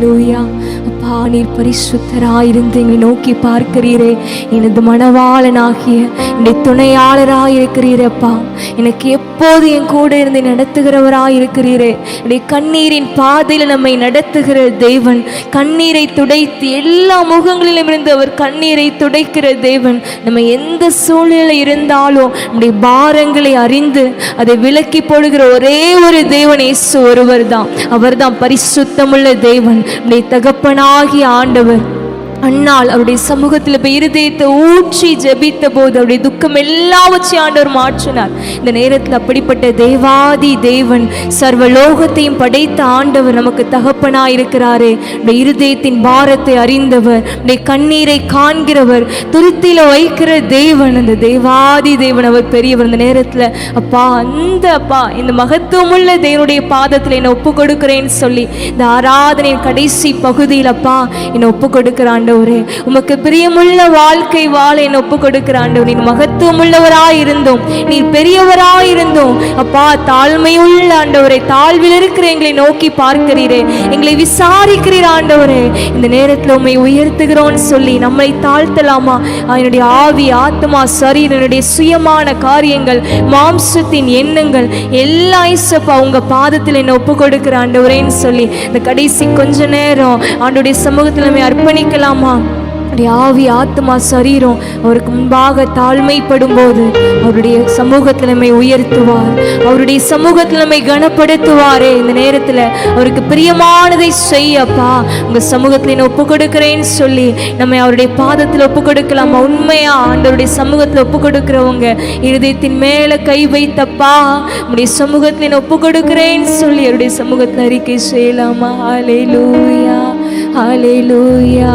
路扬 அப்பா நீர் பரிசுத்தராயிருந்து எங்களை நோக்கி பார்க்கிறீரே. எனது மணவாளனாகிய என்னுடைய துணையாளராயிருக்கிறீரப்பா எனக்கு எப்போது என் கூட இருந்து நடத்துகிறவராயிருக்கிறீரே. என்னுடைய கண்ணீரின் பாதையில் நம்மை நடத்துகிற தேவன் கண்ணீரை துடைத்து எல்லா முகங்களிலும் இருந்து அவர் கண்ணீரை துடைக்கிற தேவன். நம்ம எந்த சூழ்நிலை இருந்தாலும் நம்முடைய பாரங்களை அறிந்து அதை விலக்கி போடுகிற ஒரே ஒரு தேவன் இயேசு ஒருவர் தான் அவர் தான் பரிசுத்தமுள்ள தேவன். நம்முடைய தகப்பன் தகப்பனாகிய ஆண்டவர். அண்ணாள் அவருடைய சமூகத்தில் போய் இருதயத்தை ஊற்றி ஜெபித்த போது அவருடைய துக்கம் எல்லாவற்றையும் ஆண்டவர் மாற்றினார். இந்த நேரத்தில் அப்படிப்பட்ட தேவாதி தேவன் சர்வ லோகத்தையும் படைத்த ஆண்டவர் நமக்கு தகப்பனாக இருக்கிறாரே நம்முடைய இருதயத்தின் பாரத்தை அறிந்தவர் நம்முடைய கண்ணீரை காண்கிறவர் துருத்தியில வைக்கிற தேவன் அந்த தேவாதி தேவன் அவர் பெரியவர். இந்த நேரத்தில் அப்பா அந்த அப்பா இந்த மகத்துவமுள்ள தேவனுடைய பாதத்தில் என்னை ஒப்பு கொடுக்கிறேன்னு சொல்லி இந்த ஆராதனையின் கடைசி பகுதியில் அப்பா என்னை ஒப்பு கொடுக்கிற ஆண்டவரே உமக்கு பிரியமுள்ள வாழ்க்கை வாழ என் ஒப்பு கொடுக்கிற ஆண்டவர் நீர் மகத்துவமுள்ளவராய் இருந்தோம் நீர் பெரியவராய் இருந்தோம் அப்பா தாழ்மையுள்ள ஆண்டவரே தாழ்வில் இருக்கிற எங்களை நோக்கி பார்க்கிறீரே. எங்களை விசாரிக்கிறீர் ஆண்டவரே. இந்த நேரத்தில் உம்மை உயர்த்துகிறோம்னு சொல்லி நம்மை தாழ்த்தலாமா? என்னுடைய ஆவி ஆத்மா சரீரம் என்னுடைய சுயமான காரியங்கள் மாம்சத்தின் எண்ணங்கள் எல்லா இசப்பா உங்க பாதத்தில் என்னை ஒப்பு கொடுக்கிற ஆண்டவரேன்னு சொல்லி இந்த கடைசி கொஞ்ச நேரம் ஆண்டுடைய சமூகத்தில் அர்ப்பணிக்கலாம். அர்ப்பணிக்கலாமா அவருடைய ஆவி ஆத்மா சரீரம் அவருக்கு முன்பாக தாழ்மைப்படும் போது அவருடைய சமூகத்தில் நம்மை உயர்த்துவார். அவருடைய சமூகத்தில் நம்மை கனப்படுத்துவாரே. இந்த நேரத்தில் அவருக்கு பிரியமானதை செய்யப்பா உங்கள் சமூகத்தில் என்ன ஒப்பு கொடுக்கிறேன்னு சொல்லி நம்ம அவருடைய பாதத்தில் ஒப்பு கொடுக்கலாமா. உண்மையா ஆண்டவருடைய சமூகத்தில் ஒப்பு கொடுக்கிறவங்க இருதயத்தின் மேலே கை வைத்தப்பா. உடைய சமூகத்தில் என்ன ஒப்பு கொடுக்கிறேன்னு சொல்லி அவருடைய சமூகத்தில் அறிக்கை செய்யலாமா? லூயா அலை லூயா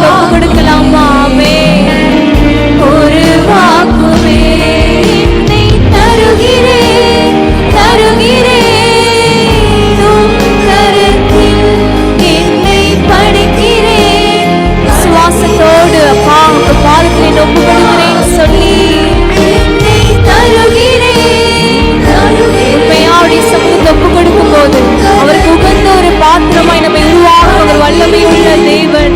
ஒப்பு கொடுக்கலாமா? ஆமே ஒரு வாக்குமே என்னை தருகிறேன் தருகிறேன் கருத்தில் என்னை சொல்லி என்னை தருகிறேன் உண்மையாவுடைய சமூகத்தை கொடுக்கும் போது அவருக்கு உகந்த ஒரு பாத்திரமாய் நம்மை உருவாக்கும் ஒரு வல்லமை உள்ள தேவன்.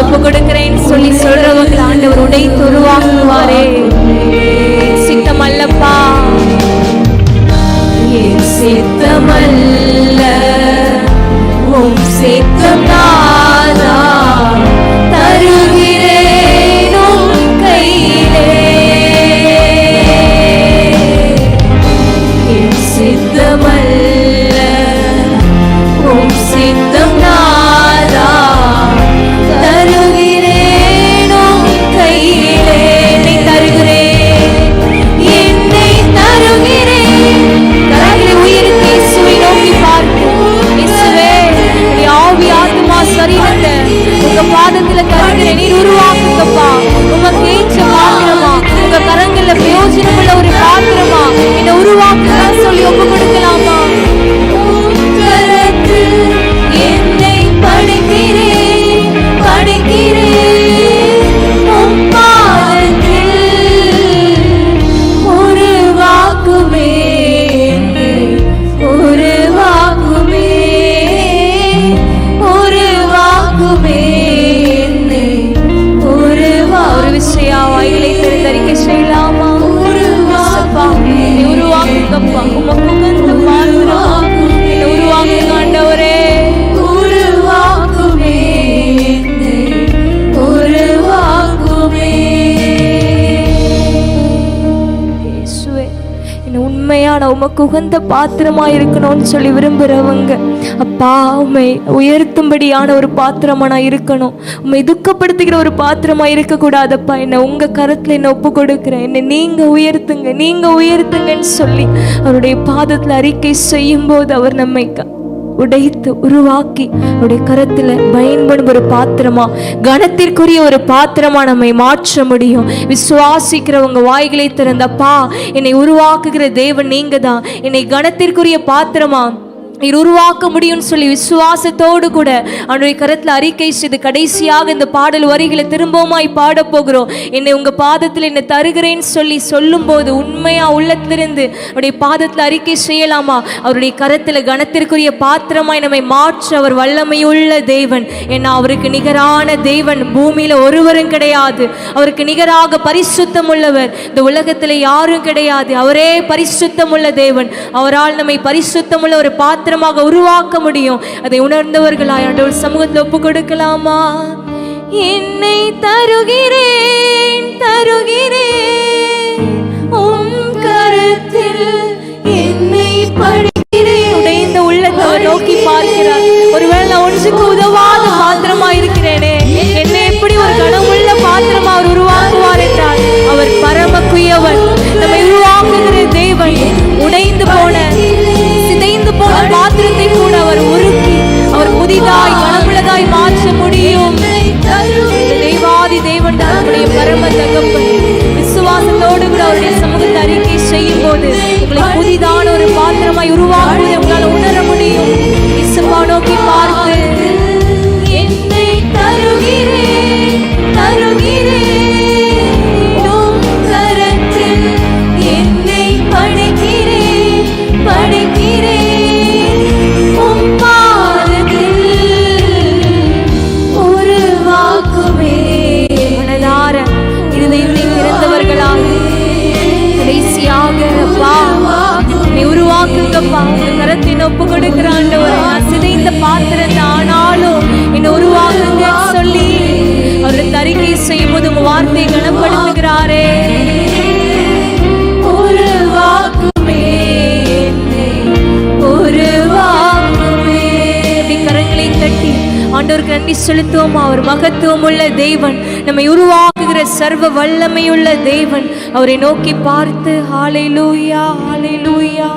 ஒப்பு கொடுக்கிறேன். சொல்லி சொல்றவர்கள் ஆண்டவர் உடைத்து உருவாக்குவாரே சித்தம் சித்தமல்ல உம் சித்தமா உமக்கு உகந்த பாத்திரமா இருக்கணும்னு சொல்லி விரும்புகிறவங்க அப்பா உண்மை உயர்த்தும்படியான ஒரு பாத்திரமா நான் இருக்கணும். உண்மை துக்கப்படுத்துகிற ஒரு பாத்திரமா இருக்கக்கூடாதப்பா. என்னை உங்க கருத்தில் என்னை ஒப்பு கொடுக்குறேன். என்னை நீங்க உயர்த்துங்க நீங்க உயர்த்துங்கன்னு சொல்லி அவருடைய பாதத்துல அறிக்கை செய்யும் போது அவர் நம்மை உடைத்து உருவாக்கி உடைய கரத்துல பயன்படும் ஒரு பாத்திரமா? கனத்திற்குரிய ஒரு பாத்திரமா நம்மை மாற்ற முடியும். விசுவாசிக்கிறவங்க வாய்களை திறந்தப்பா என்னை உருவாக்குகிற தேவன் நீங்க தான் என்னை கனத்திற்குரிய பாத்திரமா? நீர் உருவாக்க முடியும்னு சொல்லி விசுவாசத்தோடு கூட அவனுடைய கருத்தில் அறிக்கை செய்து கடைசியாக இந்த பாடல் வரிகளை திரும்பவுமாய் பாட போகிறோம். என்னை உங்கள் பாதத்தில் என்னை தருகிறேன்னு சொல்லி சொல்லும்போது உண்மையாக உள்ளத்திலிருந்து அவருடைய பாதத்தில் அறிக்கை செய்யலாமா? அவருடைய கரத்தில் கனத்திற்குரிய பாத்திரமாய் நம்மை மாற்ற அவர் வல்லமையுள்ள தேவன். ஏன்னா அவருக்கு நிகரான தேவன் பூமியில் ஒருவரும் கிடையாது. அவருக்கு நிகராக பரிசுத்தம் உள்ளவர் இந்த உலகத்தில் யாரும் கிடையாது. அவரே பரிசுத்தம் உள்ள தேவன். அவரால் நம்மை பரிசுத்தம் உள்ள ஒரு பாத்திரமாக உருவாக்க முடியும். அதை உணர்ந்தவர்களாய் ஆண்டவர் சமூகத்தில் ஒப்பு கொடுக்கலாமா? என்னை தருகிறேன் தருகிறேன். உம் என்னை படுகிறேன் உடைந்த உள்ளத்தை நோக்கி பார்க்கிறார். ஒருவேளை நான் ஒன்றுக்கு உதவாத பாத்திரமா இருக்கிறேனே என்னை எப்படி ஒரு கனவுள்ள பாத்திரமா பாத்திரத்தை கரத்தின் ஒப்பு கொடுக்கிற ஆண்டவர் சிதைந்த பாத்திரத்தை ஆனாலும் என்னை உருவாகுங்க சொல்லி அவருக்கு தருகை செய்யும் போது உங்க வார்த்தையை கனப்படுத்துகிறாரே. உருவாக்குமே கரங்களை ஆண்டவருக்கு நன்றி செலுத்துவோம். அவர் மகத்துவம் உள்ள தெய்வன் நம்மை உருவாக்குகிற சர்வ வல்லமையுள்ள தெய்வன் அவரை நோக்கி பார்த்து ஹாலை லூயா ஹாலை லூயா